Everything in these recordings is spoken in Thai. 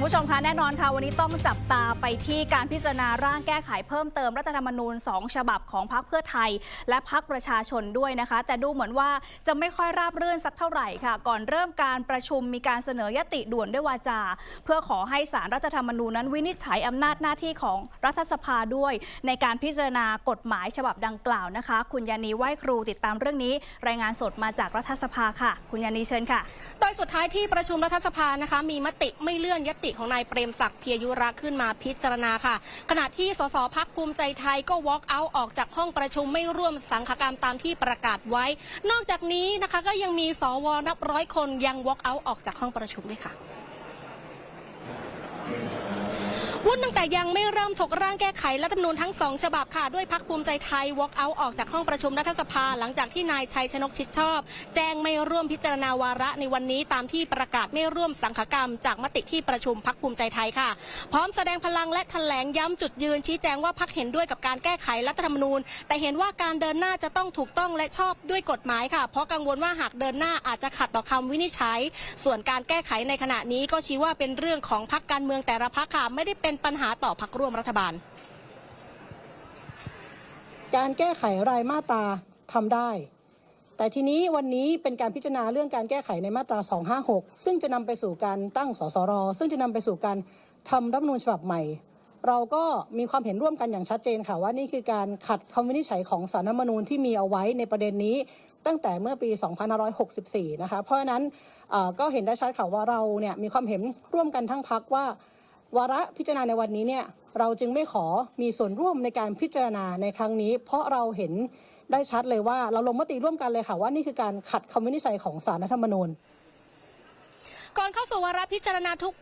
คุณผู้ชมคะแน่นอนค่ะ วันนี้ต้องจับตาไปที่การพิจารณาร่างแก้ไขเพิ่มเติมรัฐธรรมนูญ 2 ฉบับของพรรคเพื่อไทย และพรรคประชาชนด้วยนะคะ แต่ดูเหมือนว่าจะไม่ค่อยราบรื่นสักเท่าไหร่ค่ะ ก่อนเริ่มการประชุมมีการเสนอยติด่วนด้วยวาจา เพื่อขอให้สารรัฐธรรมนูญนั้นวินิจฉัยอำนาจหน้าที่ของรัฐสภาด้วย ในการพิจารณากฎหมายฉบับดังกล่าวนะคะ คุณยานีไหวครูติดตามเรื่องนี้ รายงานสดมาจากรัฐสภาค่ะ คุณยานีเชิญค่ะ โดยสุดท้ายที่ประชุมรัฐสภานะคะ มีมติไม่เลื่อนยติของนายเปรมศักดิ์เพียยุระขึ้นมาพิจารณาค่ะ ขณะที่สสพักภูมิใจไทยก็ walk out ออกจากห้องประชุมไม่ร่วมสังฆกรรมตามที่ประกาศไว้ นอกจากนี้นะคะก็ยังมีสวนับร้อยคนยัง walk out ออกจากห้องประชุมด้วยค่ะ วุ่นตั้งแต่ยังไม่เริ่มถกร่างแก้ไขรัฐธรรมนูญทั้งสองฉบับค่ะ ด้วยพักภูมิใจไทย walk out ออกจากห้องประชุมรัฐสภา หลังจากที่นายชัยชนกชิดชอบ แจ้งไม่ร่วมพิจารณาวาระในวันนี้ตามที่ประกาศไม่ร่วมสังฆกรรม จากมติที่ประชุมพักภูมิใจไทยค่ะ พร้อมแสดงพลังและแถลงย้ำจุดยืนชี้แจงว่าพักเห็นด้วยกับการแก้ไขรัฐธรรมนูญ แต่เห็นว่าการเดินหน้าจะต้องถูกต้องและชอบด้วยกฎหมายค่ะ เพราะกังวลว่าหากเดินหน้าอาจจะขัดต่อคำวินิจฉัย ส่วนการแก้ไขในขณะนี้ก็ชี้ว่าเป็นเรื่องของพักการเมืองแต่ละพักค่ะไม่ได้เป็นปัญหาต่อพักร่วมรัฐบาล การแก้ไขรายมาตราทำได้ แต่ทีนี้วันนี้เป็นการพิจารณาเรื่องการแก้ไขในมาตรา 256 ซึ่งจะนำไปสู่การตั้งสสร ซึ่งจะนำไปสู่การทำรัฐมนูญฉบับใหม่ เราก็มีความเห็นร่วมกันอย่างชัดเจนค่ะว่านี่คือการขัดคำวินิจฉัยของสารรัฐมนูญที่มีเอาไว้ในประเด็นนี้ตั้งแต่เมื่อปี 2564 นะคะ เพราะฉะนั้นก็เห็นได้ชัดค่ะว่าเราเนี่ยมีความเห็นร่วมกันทั้งพักว่า วาระพิจารณาในวันนี้เนี่ยเราจึงไม่ขอมีส่วนร่วมในการพิจารณาในครั้งนี้ เพราะเราเห็นได้ชัดเลยว่าเราลงมติร่วมกันเลยค่ะว่านี่คือการขัดคำวินิจฉัยของสารรัฐธรรมนูญก่อนเข้าสู่วาระพิจารณาทุก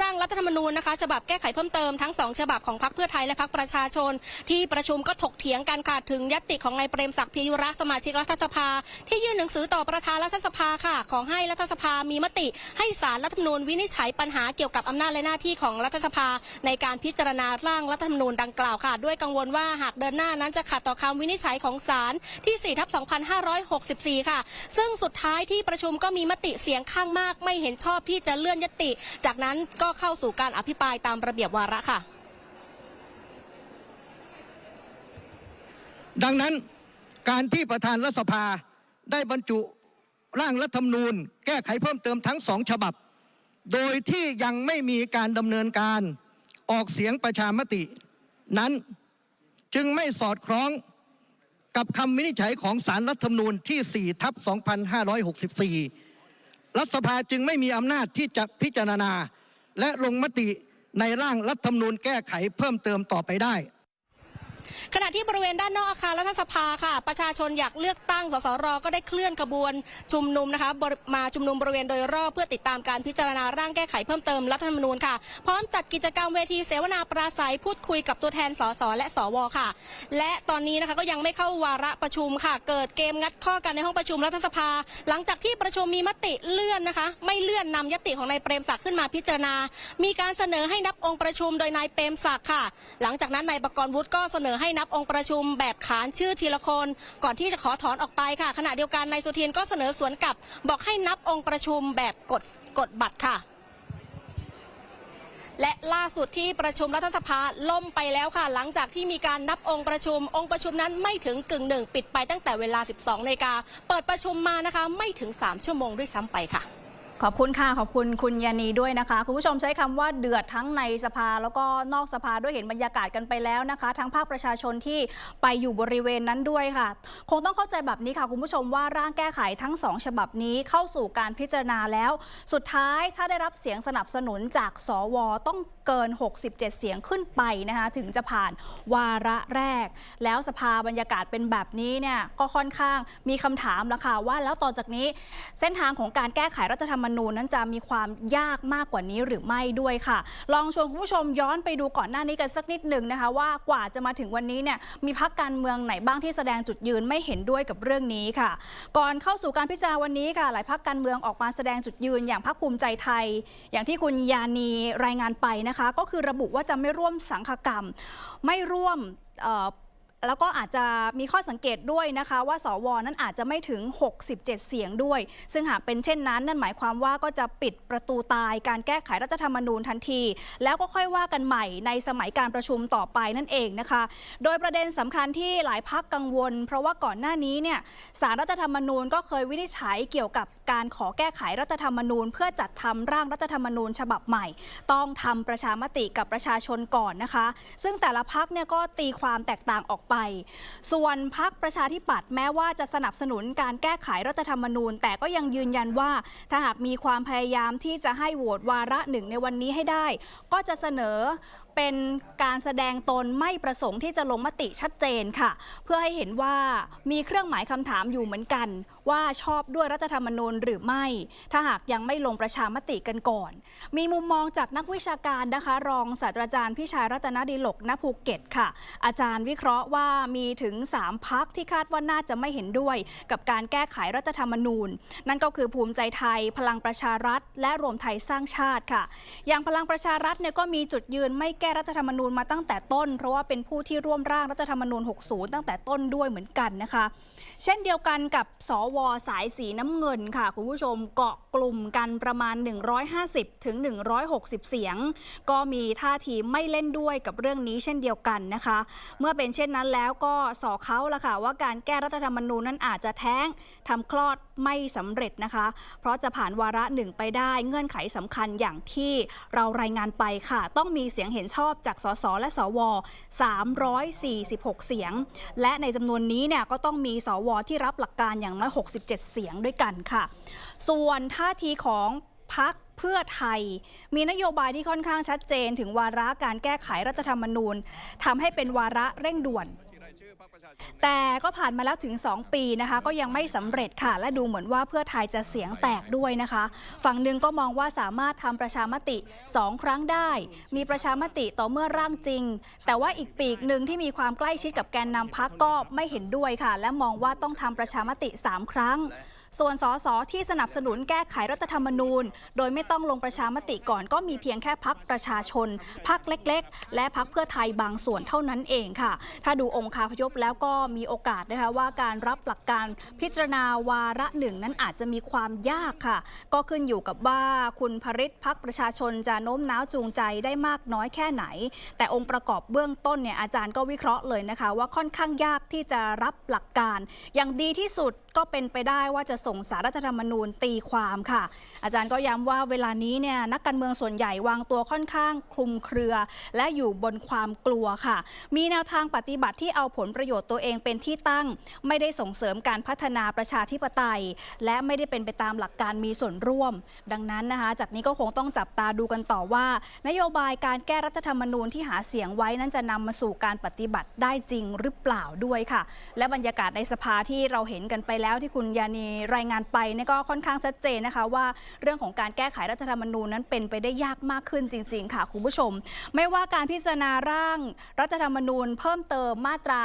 ร่างรัฐธรรมนูญนะคะฉบับแก้ไขเพิ่มเติมทั้งสองฉบับของพรรคเพื่อไทยและพรรคประชาชน ที่ประชุมก็ถกเถียงกันค่ะถึงยติของนายเปรมศักดิ์พิยุระสมาชิกรัฐสภา ที่ยื่นหนังสือต่อประธานรัฐสภาค่ะ ขอให้รัฐสภามีมติ ให้สารรัฐธรรมนูญวินิจฉัยปัญหาเกี่ยวกับอำนาจและหน้าที่ของรัฐสภา ในการพิจารณาร่างรัฐธรรมนูญดังกล่าวค่ะ ด้วยกังวลว่าหากเดินหน้านั้นจะขัดต่อคำวินิจฉัยของศาลที่4ทับ2564 ค่ะ ซึ่งสุดท้ายที่ประชุมก็มีมติเสียงข้างมาก ไม่เห็นชอบที่จะเลื่อนยติ จากนั้นก็เข้าสู่การอภิปรายตามระเบียบวาระค่ะ ดังนั้นการที่ประธานรัฐสภาได้บรรจุร่างรัฐธรรมนูญ แก้ไขเพิ่มเติมทั้งสองฉบับ โดยที่ยังไม่มีการดำเนินการออกเสียงประชามติ นั้นจึงไม่สอดคล้องกับคำวินิจฉัยของสารรัฐธรรมนูญที่ 4 ทับ 2564 รัฐสภาจึงไม่มีอำนาจที่จะพิจารณา และลงมติในร่างรัฐธรรมนูลแก้ไขเพิ่มเติมต่อไปได้ ขณะที่บริเวณด้านนอกอาคารรัฐสภาค่ะ ประชาชนอยากเลือกตั้งสสรก็ได้เคลื่อนขบวนชุมนุมนะคะมาชุมนุมบริเวณโดยรอบเพื่อติดตามการพิจารณาร่างแก้ไขเพิ่มเติมรัฐธรรมนูญค่ะ พร้อมจัดกิจกรรมเวทีเสวนาปราศัยพูดคุยกับตัวแทนสสและสวค่ะ และตอนนี้นะคะก็ยังไม่เข้าวาระประชุมค่ะ เกิดเกมงัดข้อกันในห้องประชุมรัฐสภา หลังจากที่ประชุมมีมติเลื่อนนะคะ ไม่เลื่อนนำยติของนายเปรมศักดิ์ขึ้นมาพิจารณา มีการเสนอให้นับองค์ประชุมโดยนายเปรมศักดิ์ค่ะ หลังจากนั้นนายประกรณ์วุฒิก็เสนอให้นับองค์ประชุมแบบขานชื่อทีละคน ก่อนที่จะขอถอนออกไปค่ะ ขณะเดียวกันนายสุทินก็เสนอสวนกลับ บอกให้นับองค์ประชุมแบบกดกดบัตรค่ะและล่าสุดที่ประชุมรัฐสภาล่มไปแล้วค่ะ หลังจากที่มีการนับองค์ประชุม องค์ประชุมนั้นไม่ถึงกึ่งหนึ่งปิดไปตั้งแต่เวลา 12นาฬิกาเปิดประชุมมานะคะ ไม่ถึง 3 ชั่วโมงด้วยซ้ำไปค่ะ ขอบคุณค่ะ ขอบคุณคุณยานีด้วยนะคะ คุณผู้ชมใช้คำว่าเดือดทั้งในสภาแล้วก็นอกสภาด้วยเห็นบรรยากาศกันไปแล้วนะคะ ทั้งภาคประชาชนที่ไปอยู่บริเวณนั้นด้วยค่ะ คงต้องเข้าใจแบบนี้ค่ะ คุณผู้ชมว่าร่างแก้ไขทั้งสองฉบับนี้เข้าสู่การพิจารณาแล้ว สุดท้ายถ้าได้รับเสียงสนับสนุนจากสวต้องเกิน 67 เสียงขึ้นไปนะคะถึงจะผ่านวาระแรก แล้วสภาบรรยากาศเป็นแบบนี้เนี่ยก็ค่อนข้างมีคำถามละค่ะว่าแล้วต่อจากนี้เส้นทางของการแก้ไขรัฐธรรมนูญนั้นจะมีความยากมากกว่านี้หรือไม่ด้วยค่ะ ลองชวนคุณผู้ชมย้อนไปดูก่อนหน้านี้กันสักนิดหนึ่งนะคะ ว่ากว่าจะมาถึงวันนี้เนี่ยมีพักการเมืองไหนบ้างที่แสดงจุดยืนไม่เห็นด้วยกับเรื่องนี้ค่ะ ก่อนเข้าสู่การพิจารณาวันนี้ค่ะ หลายพักการเมืองออกมาแสดงจุดยืนอย่างพักภูมิใจไทย อย่างที่คุณยานีรายงานไปนะคะ ก็คือระบุว่าจะไม่ร่วมสังฆกรรม ไม่ร่วม แล้วก็อาจจะมีข้อสังเกตด้วยนะคะ ว่าสวนั้นอาจจะไม่ถึง 67 เสียงด้วย ซึ่งหากเป็นเช่นนั้นนั่นหมายความว่าก็จะปิดประตูตายการแก้ไขรัฐธรรมนูญทันที แล้วก็ค่อยว่ากันใหม่ในสมัยการประชุมต่อไปนั่นเองนะคะ โดยประเด็นสำคัญที่หลายพักกังวล เพราะว่าก่อนหน้านี้เนี่ยสารรัฐธรรมนูญก็เคยวินิจฉัยเกี่ยวกับการขอแก้ไขรัฐธรรมนูญ เพื่อจัดทำร่างรัฐธรรมนูญฉบับใหม่ ต้องทำประชามติกับประชาชนก่อนนะคะ ซึ่งแต่ละพักเนี่ยก็ตีความแตกต่างออกไป ส่วนพักประชาธิปัตย์แม้ว่าจะสนับสนุนการแก้ไขรัฐธรรมนูญ แต่ก็ยังยืนยันว่าถ้าหากมีความพยายามที่จะให้โหวตวาระหนึ่งในวันนี้ให้ได้ ก็จะเสนอ เป็นการแสดงตนไม่ประสงค์ที่จะลงมติชัดเจนค่ะ เพื่อให้เห็นว่ามีเครื่องหมายคำถามอยู่เหมือนกัน ว่าชอบด้วยรัฐธรรมนูญหรือไม่ ถ้าหากยังไม่ลงประชามติกันก่อน มีมุมมองจากนักวิชาการนะคะ รองศาสตราจารย์พิชัยรัตนดิลกณภูเก็ตค่ะ อาจารย์วิเคราะห์ว่ามีถึง 3พักที่คาดว่าน่าจะไม่เห็นด้วย กับการแก้ไขรัฐธรรมนูญ นั่นก็คือภูมิใจไทย พลังประชารัฐ และรวมไทยสร้างชาติค่ะ อย่างพลังประชารัฐเนี่ยก็มีจุดยืนไม่แก้รัฐธรรมนูญมาตั้งแต่ต้น เพราะว่าเป็นผู้ที่ร่วมร่างรัฐธรรมนูญ 60 ตั้งแต่ต้นด้วยเหมือนกันนะคะ เช่นเดียวกันกับสวสายสีน้ำเงินค่ะ คุณผู้ชมเกาะกลุ่มกันประมาณ 150 ถึง 160 เสียง ก็มีท่าทีไม่เล่นด้วยกับเรื่องนี้เช่นเดียวกันนะคะ เมื่อเป็นเช่นนั้นแล้วก็สอเขาละค่ะว่าการแก้รัฐธรรมนูญนั้นอาจจะแท้งทำคลอดไม่สำเร็จนะคะ เพราะจะผ่านวาระหนึ่งไปได้เงื่อนไขสำคัญอย่างที่เรารายงานไปค่ะ ต้องมีเสียงเห็นชอบจากสสและสว 346 เสียง และในจำนวนนี้เนี่ยก็ต้องมีสวที่รับหลักการอย่างน้อย 67 เสียงด้วยกันค่ะ ส่วนท่าทีของพักเพื่อไทย มีนโยบายที่ค่อนข้างชัดเจน ถึงวาระการแก้ไขรัฐธรรมนูญทำให้เป็นวาระเร่งด่วน แต่ก็ผ่านมาแล้วถึง 2 ปีนะคะ ก็ยังไม่สำเร็จค่ะ และดูเหมือนว่าเพื่อไทยจะเสียงแตกด้วยนะคะ ฝั่งหนึ่งก็มองว่าสามารถทำประชามติ 2 ครั้งได้ มีประชามติต่อเมื่อร่างจริง แต่ว่าอีกปีกหนึ่งที่มีความใกล้ชิดกับแกนนำพักก็ไม่เห็นด้วยค่ะ และมองว่าต้องทำประชามติ 3 ครั้ง ส่วนสสที่สนับสนุนแก้ไขรัฐธรรมนูญ โดยไม่ต้องลงประชามติก่อนก็มีเพียงแค่พักประชาชนพักเล็ก ๆ และพักเพื่อไทยบางส่วนเท่านั้นเองค่ะ ถ้าดูองค์คาพยพแล้วก็มีโอกาสนะคะว่าการรับหลักการพิจารณาวาระหนึ่งนั้นอาจจะมีความยากค่ะ ก็ขึ้นอยู่กับว่าคุณพริษพักประชาชนจะโน้มน้าวจูงใจได้มากน้อยแค่ไหน แต่องค์ประกอบเบื้องต้นเนี่ยอาจารย์ก็วิเคราะห์เลยนะคะ ว่าค่อนข้างยากที่จะรับหลักการ อย่างดีที่สุด ก็เป็นไปได้ว่าจะส่งสารรัฐธรรมนูญตีความค่ะ อาจารย์ก็ย้ำว่าเวลานี้เนี่ยนักการเมืองส่วนใหญ่วางตัวค่อนข้างคลุมเครือ และอยู่บนความกลัวค่ะ มีแนวทางปฏิบัติที่เอาผลประโยชน์ตัวเองเป็นที่ตั้ง ไม่ได้ส่งเสริมการพัฒนาประชาธิปไตย และไม่ได้เป็นไปตามหลักการมีส่วนร่วม ดังนั้นนะคะ จากนี้ก็คงต้องจับตาดูกันต่อว่า นโยบายการแก้รัฐธรรมนูญที่หาเสียงไว้นั้นจะนำมาสู่การปฏิบัติได้จริงหรือเปล่าด้วยค่ะ และบรรยากาศในสภาที่เราเห็นกันไปแล้วที่คุณยานีรายงานไปเนี่ยก็ค่อนข้างชัดเจนนะคะว่าเรื่องของการแก้ไขรัฐธรรมนูญนั้นเป็นไปได้ยากมากขึ้นจริง ๆ ค่ะคุณผู้ชม ไม่ว่าการพิจารณาร่างรัฐธรรมนูญ เพิ่มเติมมาตรา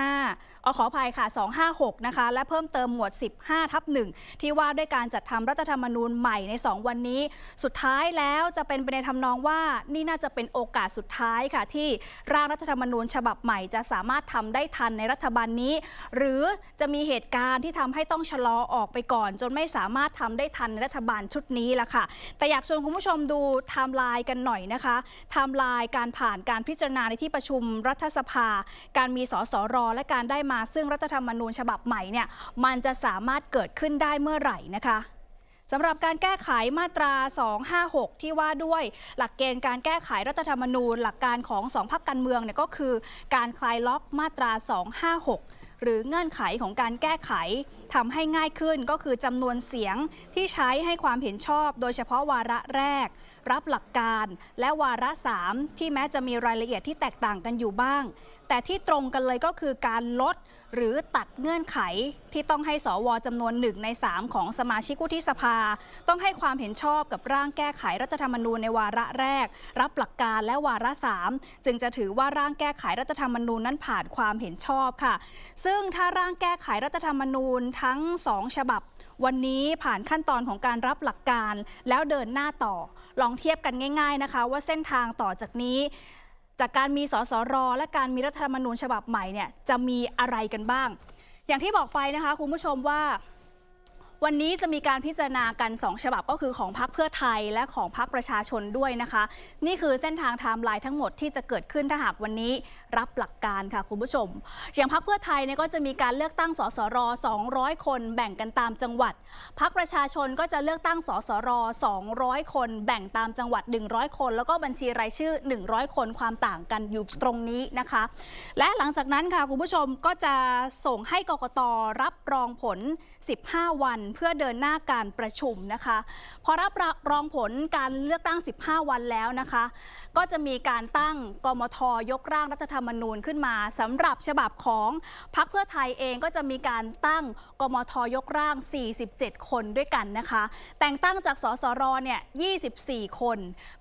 265เอาขออภัยค่ะ 256 นะคะ และเพิ่มเติมหมวด 15 ทับหนึ่งที่ว่าด้วยการจัดทำรัฐธรรมนูญใหม่ใน 2 วันนี้ สุดท้ายแล้วจะเป็นไปในทำนองว่านี่น่าจะเป็นโอกาสสุดท้ายค่ะ ที่ร่างรัฐธรรมนูญฉบับใหม่จะสามารถทำได้ทันในรัฐบาลนี้ หรือจะมีเหตุการณ์ที่ทำให้ต้องชะลอออกไปก่อน จนไม่สามารถทำได้ทันในรัฐบาลชุดนี้ละค่ะ แต่อยากชวนคุณผู้ชมดูไทม์ไลน์กันหน่อยนะคะไทม์ไลน์การผ่านการพิจารณาในที่ประชุมรัฐสภา การมีสสรและการได้มาซึ่งรัฐธรรมนูญฉบับใหม่เนี่ยมันจะสามารถเกิดขึ้นได้เมื่อไหร่นะคะสำหรับการแก้ไขมาตรา 256 ที่ว่าด้วยหลักเกณฑ์การแก้ไขรัฐธรรมนูญ หลักการของสองพรรคการเมืองเนี่ยก็คือ การคลายล็อกมาตรา 256 หรือเงื่อนไขของการแก้ไขทำให้ง่ายขึ้นก็คือจำนวนเสียงที่ใช้ให้ความเห็นชอบ โดยเฉพาะวาระแรก รับหลักการ และวาระ 3 ที่แม้จะมีรายละเอียดที่แตกต่างกันอยู่บ้าง แต่ที่ตรงกันเลยก็คือการลดหรือตัดเงื่อนไขที่ต้องให้สวจำนวนหนึ่งใน 3 ของสมาชิกวุฒิสภา ต้องให้ความเห็นชอบกับร่างแก้ไขรัฐธรรมนูญในวาระแรก รับหลักการและวาระ 3 จึงจะถือว่าร่างแก้ไขรัฐธรรมนูญนั้นผ่านความเห็นชอบค่ะ ซึ่งถ้าร่างแก้ไขรัฐธรรมนูญทั้ง 2 ฉบับ วันนี้ผ่านขั้นตอนของการรับหลักการแล้วเดินหน้าต่อ ลองเทียบกันง่าย ๆนะคะ ว่าเส้นทางต่อจากนี้ จากการมีสสรและการมีรัฐธรรมนูญฉบับใหม่เนี่ยจะมีอะไรกันบ้าง อย่างที่บอกไปนะคะคุณผู้ชมว่า วันนี้จะมีการพิจารณากัน 2 ฉบับก็คือของพรรคเพื่อไทยและของพรรคประชาชนด้วยนะคะ นี่คือเส้นทางไทม์ไลน์ทั้งหมดที่จะเกิดขึ้นถ้าหากวันนี้รับหลักการค่ะคุณผู้ชม อย่างพรรคเพื่อไทยเนี่ยก็จะมีการเลือกตั้งสสร 200 คนแบ่งกันตามจังหวัดพรรคประชาชนก็จะเลือกตั้งสสร 200 คนแบ่งตามจังหวัด 100 คน แล้วก็บัญชีรายชื่อ 100 คนความต่างกันอยู่ตรงนี้นะคะ และหลังจากนั้นค่ะคุณผู้ชมก็จะส่งให้กกตรับรองผล 15 วันเพื่อเดินหน้าการประชุมนะคะพอรับรองผลการเลือกตั้ง 15 วันแล้วนะคะ ก็จะมีการตั้งกมทยกร่างรัฐธรรมนูญขึ้นมาสำหรับฉบับของพรรคเพื่อไทยเองก็จะมีการตั้งกมทยกร่าง 47 คนด้วยกันนะคะ แต่งตั้งจากสสรเนี่ย 24 คน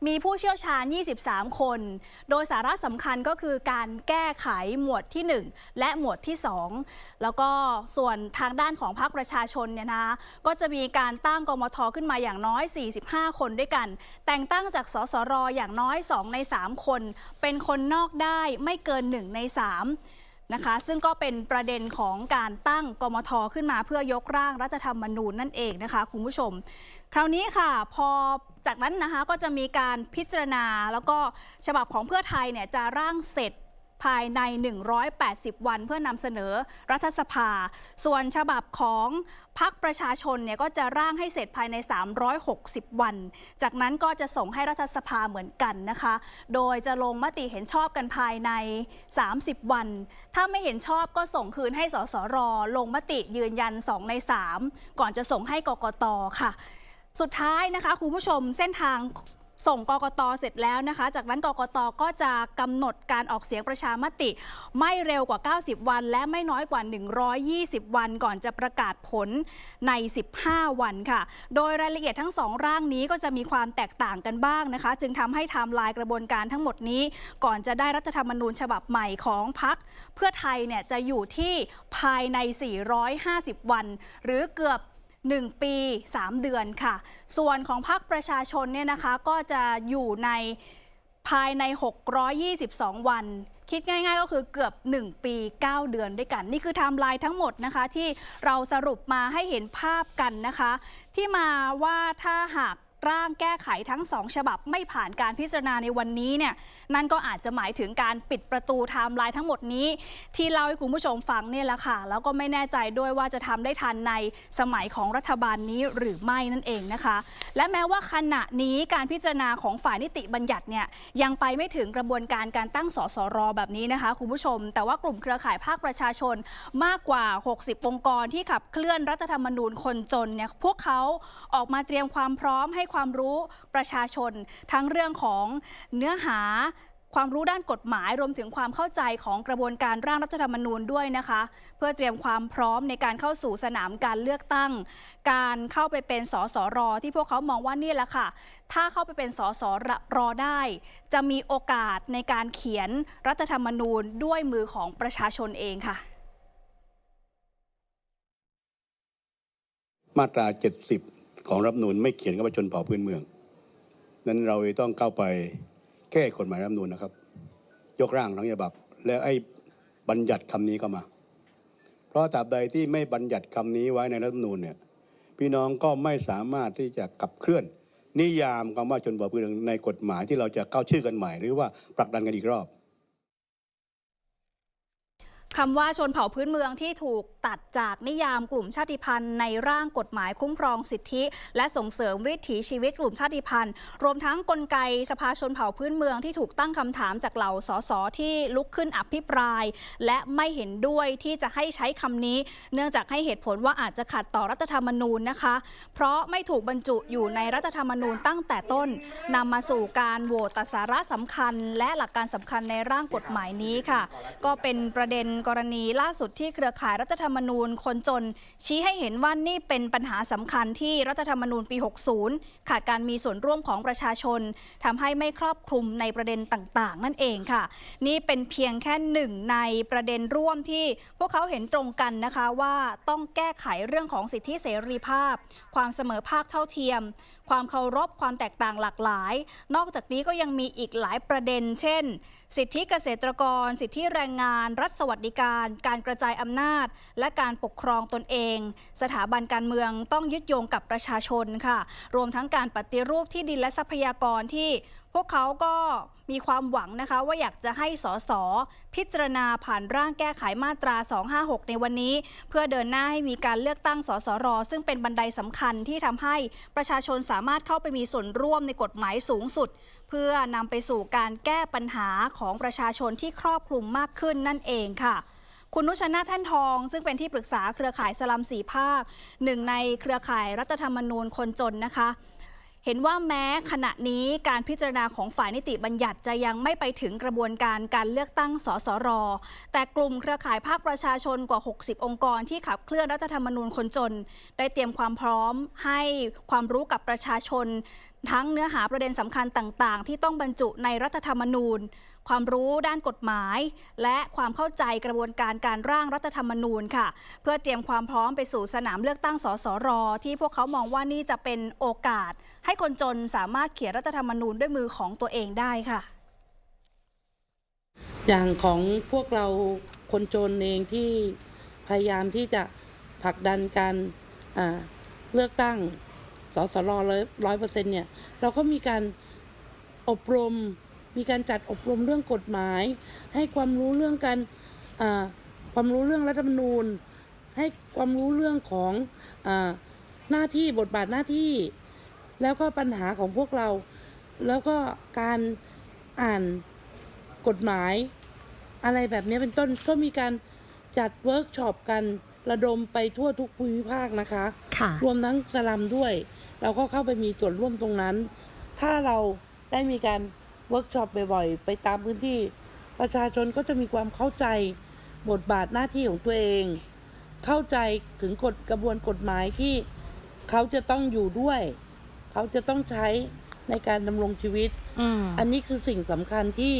มีผู้เชี่ยวชาญ 23 คน โดยสาระสำคัญก็คือการแก้ไขหมวดที่ 1 และหมวดที่ 2 แล้วก็ส่วนทางด้านของพรรคประชาชนเนี่ยนะก็จะมีการตั้งกมทขึ้นมาอย่างน้อย 45 คนด้วยกัน แต่งตั้งจากสสรอย่างน้อย 2 ใน 3 คน เป็นคนนอกได้ไม่เกิน 1 ใน 3นะคะซึ่งก็เป็นประเด็นของการตั้งกมทขึ้นมาเพื่อยกร่างรัฐธรรมนูญนั่นเองนะคะคุณผู้ชม คราวนี้ค่ะพอจากนั้นนะคะก็จะมีการพิจารณาแล้วก็ฉบับของเพื่อไทยเนี่ยจะร่างเสร็จ ภายใน 180 วันเพื่อนำเสนอรัฐสภา ส่วนฉบับของพักประชาชนเนี่ยก็จะร่างให้เสร็จภายใน 360 วัน จากนั้นก็จะส่งให้รัฐสภาเหมือนกันนะคะ โดยจะลงมติเห็นชอบกันภายใน 30 วัน ถ้าไม่เห็นชอบก็ส่งคืนให้สสร ลงมติยืนยัน 2 ใน 3 ก่อนจะส่งให้กกตค่ะ สุดท้ายนะคะคุณผู้ชมเส้นทาง ส่งกกตเสร็จแล้วนะคะ จากนั้นกกตก็จะกำหนดการออกเสียงประชามติ ไม่เร็วกว่า 90 วัน และไม่น้อยกว่า 120 วัน ก่อนจะประกาศผลใน 15 วันค่ะ โดยรายละเอียดทั้งสองร่างนี้ก็จะมีความแตกต่างกันบ้างนะคะ จึงทำให้ไทม์ไลน์กระบวนการทั้งหมดนี้ ก่อนจะได้รัฐธรรมนูญฉบับใหม่ของพักเพื่อไทยเนี่ยจะอยู่ที่ภายใน 450 วัน หรือเกือบ 1 ปี 3 เดือนค่ะ ส่วนของพรรคประชาชนเนี่ยนะคะก็จะอยู่ในภายใน 622 วัน คิดง่าย ๆ ก็คือเกือบ 1 ปี 9 เดือนด้วยกัน นี่คือไทม์ไลน์ทั้งหมดนะคะ ที่เราสรุปมาให้เห็นภาพกันนะคะ ที่มาว่าถ้าหาก ร่างแก้ไขทั้งสองฉบับไม่ผ่านการพิจารณาในวันนี้เนี่ยนั่นก็อาจจะหมายถึงการปิดประตูไทม์ไลน์ทั้งหมดนี้ ที่เล่าให้คุณผู้ชมฟังเนี่ยแหละค่ะ แล้วก็ไม่แน่ใจด้วยว่าจะทำได้ทันในสมัยของรัฐบาลนี้หรือไม่นั่นเองนะคะ และแม้ว่าขณะนี้การพิจารณาของฝ่ายนิติบัญญัติเนี่ยยังไปไม่ถึงกระบวนการการตั้งสสรแบบนี้นะคะคุณผู้ชม แต่ว่ากลุ่มเครือข่ายภาคประชาชนมากกว่า 60 องค์กรที่ขับเคลื่อนรัฐธรรมนูญคนจนเนี่ยพวกเขาออกมาเตรียมความพร้อมให้ความรู้ประชาชน ทั้งเรื่องของเนื้อหาความรู้ด้านกฎหมายรวมถึงความเข้าใจของกระบวนการร่างรัฐธรรมนูญด้วยนะคะ เพื่อเตรียมความพร้อมในการเข้าสู่สนามการเลือกตั้ง การเข้าไปเป็นสสรที่พวกเขามองว่านี่แหละค่ะ ถ้าเข้าไปเป็นสสรได้ จะมีโอกาสในการเขียนรัฐธรรมนูญด้วยมือของประชาชนเองค่ะ มาตรา 70 ของรัฐธรรมนูญไม่เขียนคำว่าชนเผ่าพื้นเมือง นั้นเราต้องเข้าไปแก้กฎหมายรัฐธรรมนูญนะครับ ยกร่างทั้งฉบับ แล้วไอ้บัญญัติคำนี้เข้ามา เพราะตราบใดที่ไม่บัญญัติคำนี้ไว้ในรัฐธรรมนูญเนี่ยพี่น้องก็ไม่สามารถที่จะขับเคลื่อน นิยามคำว่าชนเผ่าพื้นเมืองในกฎหมายที่เราจะเข้าชื่อกันใหม่ หรือว่าผลักดันกันอีกรอบ คำว่าชนเผ่าพื้นเมืองที่ถูกตัดจากนิยามกลุ่มชาติพันธุ์ในร่างกฎหมายคุ้มครองสิทธิ และส่งเสริมวิถีชีวิตกลุ่มชาติพันธุ์ รวมทั้งกลไกสภาชนเผ่าพื้นเมืองที่ถูกตั้งคำถามจากเหล่าสสที่ลุกขึ้นอภิปราย และไม่เห็นด้วยที่จะให้ใช้คำนี้ เนื่องจากให้เหตุผลว่าอาจจะขัดต่อรัฐธรรมนูญนะคะ เพราะไม่ถูกบรรจุอยู่ในรัฐธรรมนูญตั้งแต่ต้นนำมาสู่การโหวตสาระสำคัญ และหลักการสำคัญในร่างกฎหมายนี้ค่ะ ก็เป็นประเด็นกรณีล่าสุดที่เครือข่ายรัฐธรรมนูญคนจน ชี้ให้เห็นว่านี่เป็นปัญหาสำคัญที่รัฐธรรมนูญปี 60 ขาดการมีส่วนร่วมของประชาชนทำให้ไม่ครอบคลุมในประเด็นต่างๆ นั่นเองค่ะ นี่เป็นเพียงแค่หนึ่งในประเด็นร่วมที่พวกเขาเห็นตรงกันนะคะว่าต้องแก้ไขเรื่องของสิทธิเสรีภาพ ความเสมอภาคเท่าเทียมความเคารพความแตกต่างหลากหลาย นอกจากนี้ก็ยังมีอีกหลายประเด็น เช่น สิทธิเกษตรกร สิทธิแรงงาน รัฐสวัสดิการ การกระจายอำนาจ และการปกครองตนเอง สถาบันการเมืองต้องยึดโยงกับประชาชนค่ะ รวมทั้งการปฏิรูปที่ดินและทรัพยากรที่ พวกเขาก็มีความหวังนะคะว่าอยากจะให้สสพิจารณาผ่านร่างแก้ไขมาตรา 256 ในวันนี้ เพื่อเดินหน้าให้มีการเลือกตั้งสสร ซึ่งเป็นบันไดสำคัญที่ทำให้ประชาชนสามารถเข้าไปมีส่วนร่วมในกฎหมายสูงสุด เพื่อนำไปสู่การแก้ปัญหาของประชาชนที่ครอบคลุมมากขึ้นนั่นเองค่ะคุณนุชนาท่านทอง ซึ่งเป็นที่ปรึกษาเครือข่ายสลัมสีภาคหนึ่งในเครือข่ายรัฐธรรมนูญคนจนนะคะ เห็นว่าแม้ขณะนี้การพิจารณาของฝ่ายนิติบัญญัติจะยังไม่ไปถึงกระบวนการการเลือกตั้งสสร แต่กลุ่มเครือข่ายภาคประชาชนกว่า 60 องค์กรที่ขับเคลื่อนรัฐธรรมนูญคนจน ได้เตรียมความพร้อมให้ความรู้กับประชาชน ทั้งเนื้อหาประเด็นสำคัญต่าง ๆ ที่ต้องบรรจุในรัฐธรรมนูญ ความรู้ด้านกฎหมาย และความเข้าใจกระบวนการการร่างรัฐธรรมนูญค่ะ เพื่อเตรียมความพร้อมไปสู่สนามเลือกตั้งสสร ที่พวกเขามองว่านี่จะเป็นโอกาส ให้คนจนสามารถเขียนรัฐธรรมนูญด้วยมือของตัวเองได้ค่ะ อย่างของพวกเราคนจนเองที่พยายามที่จะผลักดันการเลือกตั้ง สสรร้อยเปอร์เซ็นเนี่ย เราก็มีการอบรม มีการจัดอบรมเรื่องกฎหมาย ให้ความรู้เรื่องการอ่าความรู้เรื่องรัฐธรรมนูญ ให้ความรู้เรื่องของอาหน้าที่บทบาทหน้าที่ แล้วก็ปัญหาของพวกเรา แล้วก็การอ่านกฎหมาย อะไรแบบนี้เป็นต้นก็มีการจัดเวิร์กช็อปกันระดมไปทั่วทุกภูมิภาคนะคะค่ะรวมทั้งสลัมด้วย เราก็เข้าไปมีส่วนร่วมตรงนั้น ถ้าเราได้มีการเวิร์กช็อปบ่อยๆ ไปตามพื้นที่ ประชาชนก็จะมีความเข้าใจบทบาทหน้าที่ของตัวเอง เข้าใจถึงกฎกระบวนกฎหมายที่เขาจะต้องอยู่ด้วย เขาจะต้องใช้ในการดำรงชีวิตอืมอันนี้คือสิ่งสำคัญที่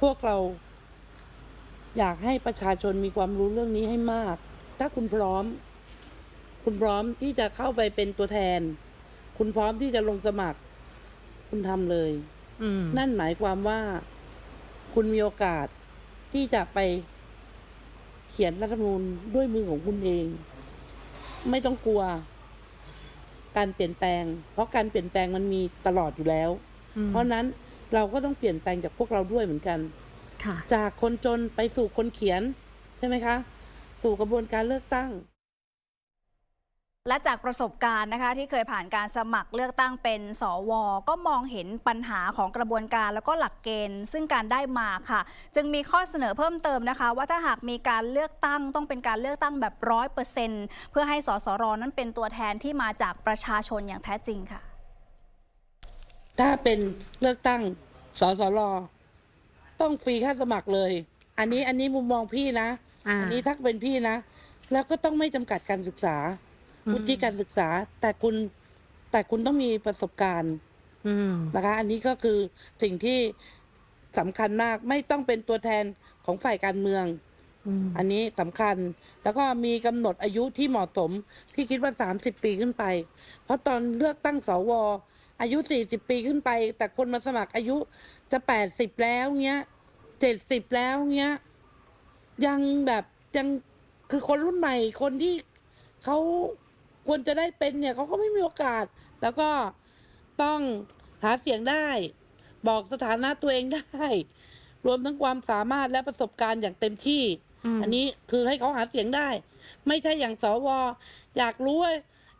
พวกเรา อยากให้ประชาชนมีความรู้เรื่องนี้ให้มาก ถ้าคุณพร้อม คุณพร้อมที่จะเข้าไปเป็นตัวแทน คุณพร้อมที่จะลงสมัคร คุณทำเลย อืมนั่นหมายความว่า คุณมีโอกาสที่จะไปเขียนรัฐธรรมนูญด้วยมือของคุณเอง ไม่ต้องกลัว การเปลี่ยนแปลง เพราะการเปลี่ยนแปลงมันมีตลอดอยู่แล้ว อืมเพราะนั้นเราก็ต้องเปลี่ยนแปลงจากพวกเราด้วยเหมือนกัน ค่ะ จากคนจนไปสู่คนเขียน ใช่ไหมคะ สู่กระบวนการเลือกตั้ง และจากประสบการณ์นะคะที่เคยผ่านการสมัครเลือกตั้งเป็นสว ก็มองเห็นปัญหาของกระบวนการแล้วก็หลักเกณฑ์ ซึ่งการได้มาค่ะ จึงมีข้อเสนอเพิ่มเติมนะคะ ว่าถ้าหากมีการเลือกตั้งต้องเป็นการเลือกตั้งแบบร้อยเปอร์เซ็นต์เพื่อให้สสรนั้นเป็นตัวแทนที่มาจากประชาชนอย่างแท้จริงค่ะ ถ้าเป็นเลือกตั้งสสรต้องฟรีค่าสมัครเลย อันนี้อันนี้มุมมองพี่นะอ่าอันนี้ถ้าเป็นพี่นะ แล้วก็ต้องไม่จำกัดการศึกษาอืม วุฒิการศึกษา แต่คุณแต่คุณต้องมีประสบการณ์อืมนะคะ อันนี้ก็คือสิ่งที่สำคัญมากไม่ต้องเป็นตัวแทนของฝ่ายการเมืองอืมอันนี้สำคัญแล้วก็มีกำหนดอายุที่เหมาะสม พี่คิดว่า 30 ปีขึ้นไป เพราะตอนเลือกตั้งสวอายุ 40 ปีขึ้นไป แต่คนมาสมัครอายุจะ 80 แล้วเงี้ย 70 แล้วเงี้ย ยังแบบยังคือคนรุ่นใหม่คนที่เขา ควรจะได้เป็นเนี่ยเขาก็ไม่มีโอกาส แล้วก็ต้องหาเสียงได้ บอกสถานะตัวเองได้ รวมทั้งความสามารถและประสบการณ์อย่างเต็มที่อืมอันนี้คือให้เขาหาเสียงได้ ไม่ใช่อย่างสวอยากรู้ว่า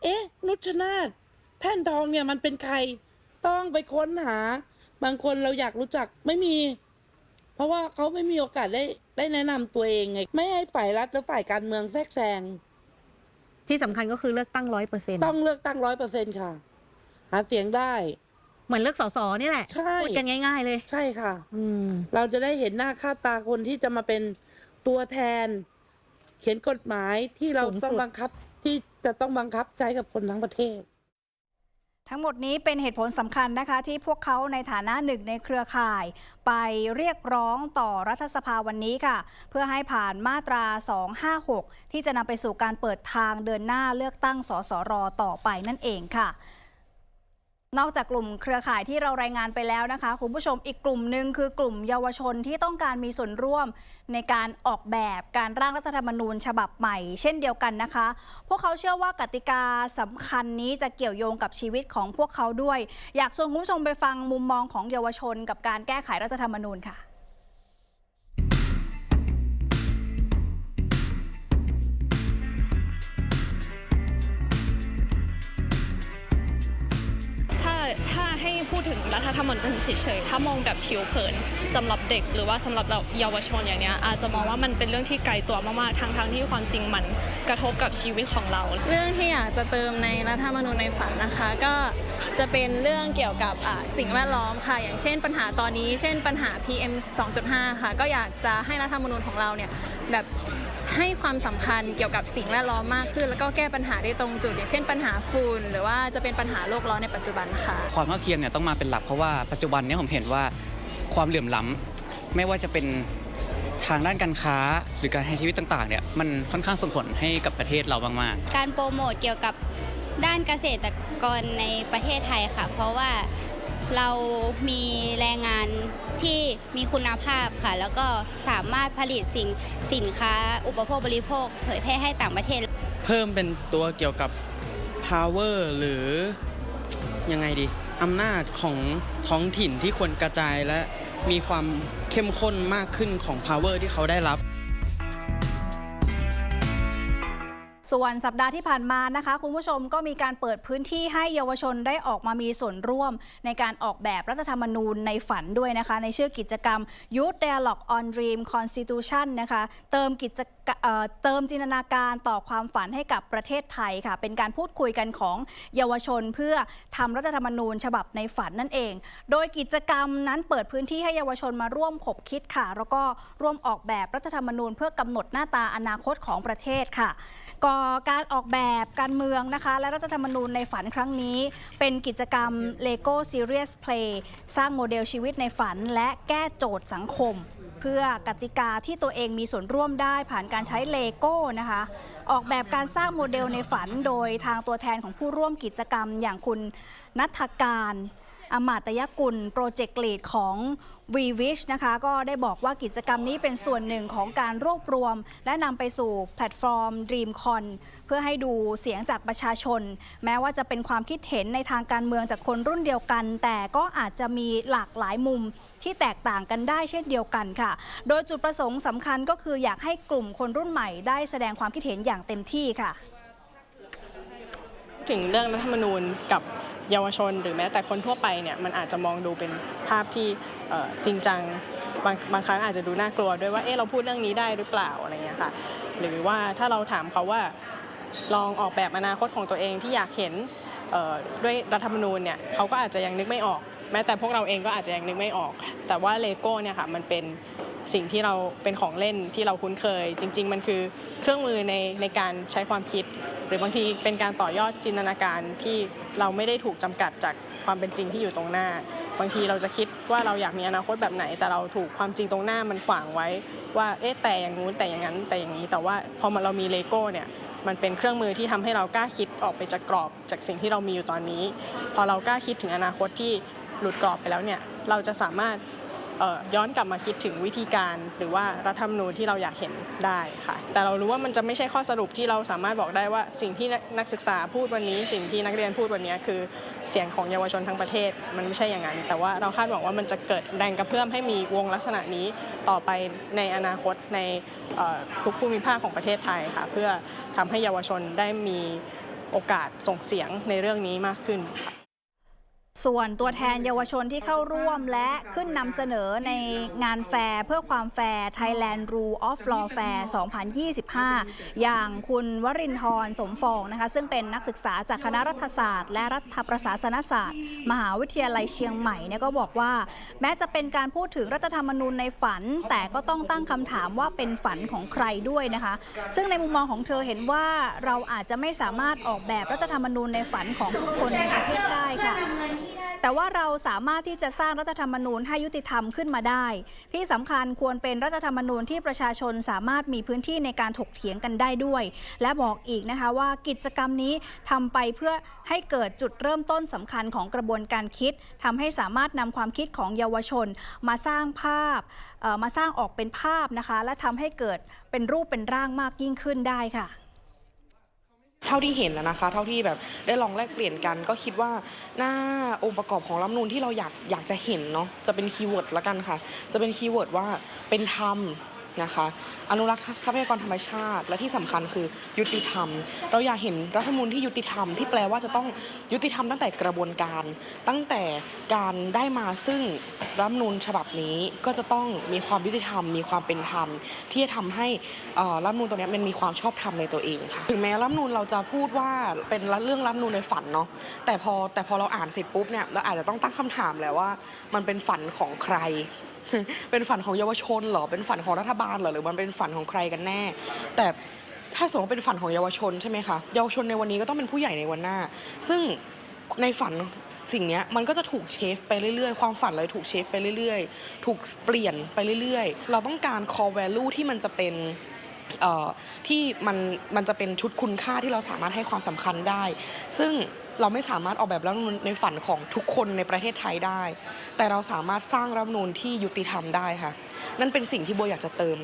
เอ๊ะ นุชนาธแท่นทองเนี่ยมันเป็นใครต้องไปค้นหา บางคนเราอยากรู้จักไม่มี เพราะว่าเขาไม่มีโอกาสได้ได้แนะนำตัวเองไง ไม่ให้ฝ่ายรัฐและฝ่ายการเมืองแทรกแซง ที่สำคัญก็คือเลือกตั้งร้อยเปอร์เซ็นต์ต้องเลือกตั้งร้อยเปอร์เซ็นค่ะ หาเสียงได้ เหมือนเลือกสสนี่แหละใช่ พูดกันง่าย ๆ เลย ใช่ค่ะ อืม เราจะได้เห็นหน้าค่าตาคนที่จะมาเป็นตัวแทน เขียนกฎหมายที่เราสูงสุด ต้องบังคับที่จะต้องบังคับใช้กับคนทั้งประเทศ ทั้งหมดนี้เป็นเหตุผลสำคัญนะคะ ที่พวกเขาในฐานะหนึ่งในเครือข่าย ไปเรียกร้องต่อรัฐสภาวันนี้ค่ะ เพื่อให้ผ่านมาตรา 256 ที่จะนำไปสู่การเปิดทางเดินหน้าเลือกตั้งสสรต่อไปนั่นเองค่ะ นอกจากกลุ่มเครือข่ายที่เรารายงานไปแล้วนะคะ คุณผู้ชมอีกกลุ่มหนึ่งคือกลุ่มเยาวชนที่ต้องการมีส่วนร่วมในการออกแบบการร่างรัฐธรรมนูญฉบับใหม่ เช่นเดียวกันนะคะ พวกเขาเชื่อว่ากติกาสำคัญนี้จะเกี่ยวโยงกับชีวิตของพวกเขาด้วย อยากชวนคุณผู้ชมไปฟังมุมมองของเยาวชน กับการแก้ไขรัฐธรรมนูญค่ะ ให้พูดถึงรัฐธรรมนูญเฉยๆ ถ้ามองแบบผิวเผินสำหรับเด็กหรือว่าสำหรับเราเยาวชนอย่างเนี้ยอาจจะมองว่ามันเป็นเรื่องที่ไกลตัวมากๆทั้งๆที่ความจริงมันกระทบกับชีวิตของเรา เรื่องที่อยากจะเติมในรัฐธรรมนูญในฝันนะคะ ก็จะเป็นเรื่องเกี่ยวกับสิ่งแวดล้อมค่ะ อย่างเช่นปัญหาตอนนี้ เช่นปัญหา PM 2.5 ค่ะ ก็อยากจะให้รัฐธรรมนูญของเราเนี่ยแบบ ให้ความสำคัญเกี่ยวกับสิ่งแวดล้อมมากขึ้น แล้วก็แก้ปัญหาได้ตรงจุด อย่างเช่นปัญหาฝุ่นหรือว่าจะเป็นปัญหาโลกร้อนในปัจจุบันค่ะ ความเท่าเทียมเนี่ยต้องมาเป็นหลักเพราะว่าปัจจุบันเนี่ยผมเห็นว่าความเหลื่อมล้ำไม่ว่าจะเป็นทางด้านการค้าหรือการใช้ชีวิตต่างๆเนี่ยมันค่อนข้างส่งผลให้กับประเทศเรามากๆ การโปรโมทเกี่ยวกับด้านเกษตรกรในประเทศไทยค่ะ เพราะว่า เรามีแรงงานที่มีคุณภาพค่ะ แล้วก็สามารถผลิตสิ่งสินค้า อุปโภคบริโภค เผยแพร่ให้ต่างประเทศ เพิ่มเป็นตัวเกี่ยวกับ power หรือยังไงดีอำนาจของท้องถิ่นที่ควรกระจายและมีความเข้มข้นมากขึ้นของ power ที่เขาได้รับ ส่วนสัปดาห์ที่ผ่านมานะคะ คุณผู้ชมก็มีการเปิดพื้นที่ให้เยาวชนได้ออกมามีส่วนร่วม ในการออกแบบรัฐธรรมนูญในฝันด้วยนะคะ ในชื่อกิจกรรม Youth Dialogue on Dream Constitution นะคะ เติมกิจกรรม เติมจินตนาการต่อความฝันให้กับประเทศไทยค่ะ เป็นการพูดคุยกันของเยาวชนเพื่อทำรัฐธรรมนูญฉบับในฝันนั่นเอง โดยกิจกรรมนั้นเปิดพื้นที่ให้เยาวชนมาร่วมขบคิดค่ะ แล้วก็ร่วมออกแบบรัฐธรรมนูญ เพื่อกำหนดหน้าตาอนาคตของประเทศค่ะก็การออกแบบการเมืองนะคะ และรัฐธรรมนูญในฝันครั้งนี้ เป็นกิจกรรม Lego Serious Play สร้างโมเดลชีวิตในฝัน และแก้โจทย์สังคม เพื่อกติกาที่ตัวเองมีส่วนร่วมได้ผ่านการใช้เลโก้นะคะ ออกแบบการสร้างโมเดลในฝันโดยทางตัวแทนของผู้ร่วมกิจกรรมอย่างคุณนัทการอมาตยกุล โปรเจกต์ลีดของ v w i s h นะคะก็ได้บอกว่ากิจกรรมนี้เป็นส่วนหนึ่งของการรวบรวม และนำไปสู่แพลตฟอร์ม DreamCon เพื่อให้ดูเสียงจากประชาชน แม้ว่าจะเป็นความคิดเห็นในทางการเมืองจากคนรุ่นเดียวกัน แต่ก็อาจจะมีหลากหลายมุมที่แตกต่างกันได้เช่นเดียวกันค่ะ โดยจุดประสงค์สำคัญก็คืออยากให้กลุ่มคนรุ่นใหม่ได้แสดงความคิดเห็นอย่างเต็มที่ค่ะ ถึงเรื่องรัฐธรรมนูญกับ เยาวชน หรือแม้แต่คนทั่วไปเนี่ยมันอาจจะมองดูเป็นภาพที่จริงจังบางบางครั้งอาจจะดูน่ากลัวด้วยว่าเอ๊ะเราพูดเรื่องนี้ได้หรือเปล่าอะไรเงี้ยค่ะหรือว่าถ้าเราถามเขาว่าลองออกแบบอนาคตของตัวเองที่อยากเห็นด้วยรัฐธรรมนูญเนี่ยเขาก็อาจจะยังนึกไม่ออก แม้แต่พวกเราเองก็อาจจะยังนึกไม่ออก แต่ว่าเลโก้เนี่ยค่ะมันเป็นสิ่งที่เราเป็นของเล่นที่เราคุ้นเคย จริง ๆ มันคือเครื่องมือในในการใช้ความคิด หรือบางทีเป็นการต่อยอดจินตนาการที่ เราไม่ได้ถูกจำกัดจากความเป็นจริงที่อยู่ตรงหน้า บางทีเราจะคิดว่าเราอยากมีอนาคตแบบไหน แต่เราถูกความจริงตรงหน้ามันขวางไว้ ว่าเอ๊ะแต่อย่างนู้นแต่อย่างนั้นแต่อย่างนี้ แต่ว่าพอมาเรามีเลโก้เนี่ยมันเป็นเครื่องมือที่ทำให้เรากล้าคิดออกไปจากกรอบจากสิ่งที่เรามีอยู่ตอนนี้ พอเรากล้าคิดถึงอนาคตที่หลุดกรอบไปแล้วเนี่ยเราจะสามารถ ย้อนกลับมาคิดถึงวิธีการ หรือว่ารัฐธรรมนูญที่เราอยากเห็นได้ค่ะ แต่เรารู้ว่ามันจะไม่ใช่ข้อสรุปที่เราสามารถบอกได้ว่าสิ่งที่นักศึกษาพูดวันนี้ สิ่งที่นักเรียนพูดวันนี้คือเสียงของเยาวชนทั้งประเทศ มันไม่ใช่อย่างนั้น แต่ว่าเราคาดหวังว่ามันจะเกิดแรงกระเพื่อมให้มีวงลักษณะนี้ต่อไปในอนาคตในทุกภูมิภาคของประเทศไทยค่ะ เพื่อทำให้เยาวชนได้มีโอกาสส่งเสียงในเรื่องนี้มากขึ้นค่ะ ส่วนตัวแทนเยาวชนที่เข้าร่วมและขึ้นนำเสนอในงานแฟร์เพื่อความแฟร์ Thailand Rule of Law Fair 2025 อย่างคุณวรินทร์สมฟองนะคะ ซึ่งเป็นนักศึกษาจากคณะรัฐศาสตร์ และรัฐประศาสนศาสตร์ มหาวิทยาลัยเชียงใหม่เนี่ยก็บอกว่า แม้จะเป็นการพูดถึงรัฐธรรมนูญในฝัน แต่ก็ต้องตั้งคำถามว่าเป็นฝันของใครด้วยนะคะ ซึ่งในมุมมองของเธอเห็นว่าเราอาจจะไม่สามารถออกแบบรัฐธรรมนูญในฝันของทุกคนในประเทศได้ค่ะ แต่ว่าเราสามารถที่จะสร้างรัฐธรรมนูญให้ยุติธรรมขึ้นมาได้ ที่สำคัญควรเป็นรัฐธรรมนูญที่ประชาชนสามารถมีพื้นที่ในการถกเถียงกันได้ด้วย และบอกอีกนะคะว่ากิจกรรมนี้ทำไปเพื่อให้เกิดจุดเริ่มต้นสำคัญของกระบวนการคิดทำให้สามารถนำความคิดของเยาวชน มาสร้างภาพมาสร้างออกเป็นภาพนะคะ และทำให้เกิดเป็นรูปเป็นร่างมากยิ่งขึ้นได้ค่ะ เท่าที่เห็นนะนะคะ เท่าที่แบบได้ลองแลกเปลี่ยนกัน ก็คิดว่าหน้าองค์ประกอบของรัฐมนูนที่เราอยากอยากจะเห็นเนาะจะเป็นคีย์เวิร์ดละกันค่ะ จะเป็นคีย์เวิร์ดว่าเป็นธรรม นะคะอนุรักษ์ทรัพยากรธรรมชาติ และที่สำคัญคือยุติธรรม เราอยากเห็นรัฐธรรมนูญที่ยุติธรรมที่แปลว่าจะต้องยุติธรรมตั้งแต่กระบวนการ ตั้งแต่การได้มาซึ่งรัฐธรรมนูญฉบับนี้ก็จะต้องมีความยุติธรรม มีความเป็นธรรม ที่จะทำให้รัฐธรรมนูญตัวนี้มันมีความชอบธรรมในตัวเองค่ะถึงแม้รัฐธรรมนูญเราจะพูดว่าเป็นเรื่องรัฐธรรมนูญในฝันเนาะแต่พอแต่พอเราอ่านเสร็จปุ๊บเนี่ยเราอาจจะต้องตั้งคำถามแล้วว่า มันเป็นฝันของใคร เป็นฝันของเยาวชนเหรอ เป็นฝันของรัฐบาลเหรอ หรือมันเป็นฝันของใครกันแน่ แต่ถ้าสมมติเป็นฝันของเยาวชนใช่ไหมคะ เยาวชนในวันนี้ก็ต้องเป็นผู้ใหญ่ในวันหน้า ซึ่งในฝันสิ่งนี้มันก็จะถูกเชฟไปเรื่อยๆ ความฝันเลยถูกเชฟไปเรื่อยๆ ถูกเปลี่ยนไปเรื่อยๆ เราต้องการ core value ที่มันจะเป็นที่มันมันจะเป็นชุดคุณค่าที่เราสามารถให้ความสำคัญได้ ซึ่ง เราไม่สามารถออกแบบรัฐธรรมนูญในฝันของทุกคนในประเทศไทยได้ แต่เราสามารถสร้างรัฐธรรมนูญที่ยุติธรรมได้ค่ะ นั่นเป็นสิ่งที่โบอยากจะเติม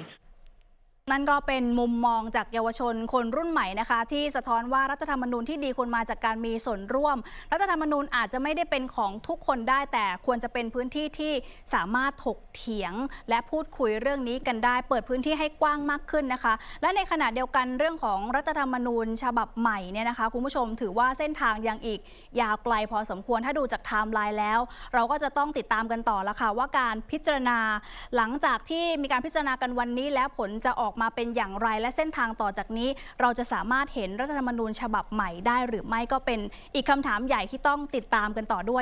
นั่นก็เป็นมุมมองจากเยาวชนคนรุ่นใหม่นะคะ ที่สะท้อนว่ารัฐธรรมนูญที่ดีควรมาจากการมีส่วนร่วม รัฐธรรมนูญอาจจะไม่ได้เป็นของทุกคนได้ แต่ควรจะเป็นพื้นที่ที่สามารถถกเถียง และพูดคุยเรื่องนี้กันได้ เปิดพื้นที่ให้กว้างมากขึ้นนะคะ และในขณะเดียวกันเรื่องของรัฐธรรมนูญฉบับใหม่เนี่ยนะคะคุณผู้ชมถือว่าเส้นทางยังอีก ยาวไกลพอสมควรถ้าดูจากไทม์ไลน์แล้ว เราก็จะต้องติดตามกันต่อละค่ะว่าการพิจารณา หลังจากที่มีการพิจารณากันวันนี้แล้วผลจะออกอกมาเป็นอย่างไรและเส้นทางต่อจากนี้ เราจะสามารถเห็นรัฐธรรมนูญฉบับใหม่ได้หรือไม่ก็เป็นอีกคำถามใหญ่ที่ต้องติดตามกันต่อด้วย